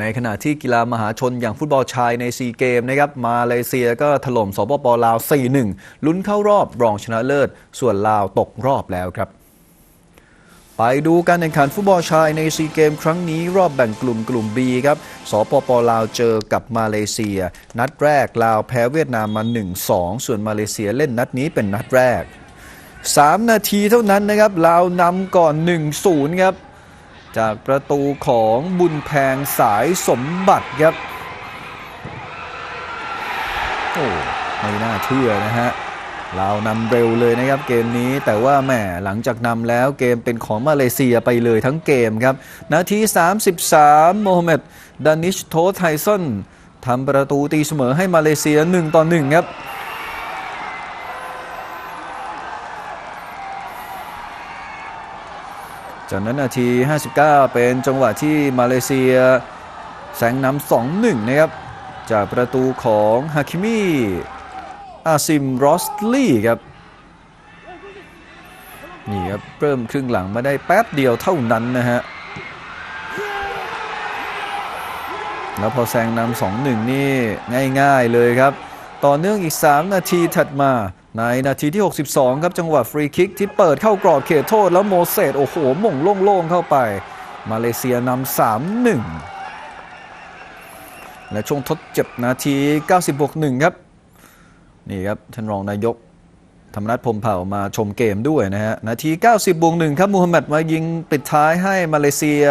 ในขณะที่กีฬามหาชนอย่างฟุตบอลชายในซีเกมนะครับมาเลเซียก็ถล่มสปปลาว 4-1 ลุ้นเข้ารอบรองชนะเลิศ ส่วนลาวตกรอบแล้วครับ ไปดูการแข่งขันฟุตบอลชายในซีเกม ครั้งนี้รอบแบ่งกลุ่มกลุ่ม B ครับสปปลาวเจอกับมาเลเซีย นัดแรกลาวแพ้เวียดนามมา 1-2 ส่วนมาเลเซียเล่นนัดนี้เป็นนัดแรก 3 นาทีเท่านั้นนะครับลาวนำก่อน 1-0 ครับ จากประตูของบุญแพงสายสมบัติครับ โอ้ไม่น่าเชื่อนะฮะเลานำเร็วเลยนะครับเกมนี้แต่ว่าแหมหลังจากนำแล้วเกมเป็นของมาเลเซียไปเลยทั้งเกมครับ นาที 33 โมฮัมเหม็ดดานิชโทไทสันทำประตูตีเสมอให้มาเลเซีย1ต่อ1ครับ จากนั้นนาที 59 เป็นจังหวะที่มาเลเซียแซงนำ2-1 นะครับ จากประตูของฮาคิมีอาซิมรอสลีครับ นี่ครับ เริ่มครึ่งหลังมาได้แป๊บเดียวเท่านั้นนะฮะ แล้วพอแซงนำ2-1 นี่ง่ายๆเลยครับ ต่อเนื่องอีก 3 นาทีถัดมา ในนาทีที่ 62 ครับจังหวะฟรีคิกที่เปิดเข้ากรอบเขตโทษแล้วโมเสสโอ้โหม่งโล่งๆเข้าไป มาเลเซียนำ3-1 และช่วงทดเจ็บนาที90บวก1ครับ นี่ครับท่านรองนายกธรรมนัฐพรมเผ่ามาชมเกมด้วยนะฮะ นาที 90บวก1ครับมูฮัมหมัดมายิงปิดท้ายให้มาเลเซีย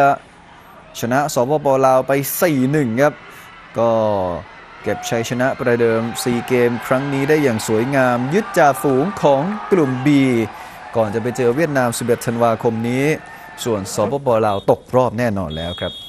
ชนะสปปลาวไป 4-1 ครับ ก็ เก็บชัยชนะประเดิม 4 เกมครั้งนี้ได้อย่างสวยงาม ยึดจ่าฝูงของกลุ่ม B ก่อนจะไปเจอเวียดนาม 11 ธันวาคมนี้ ส่วนสปปลาวตกรอบแน่นอนแล้วครับ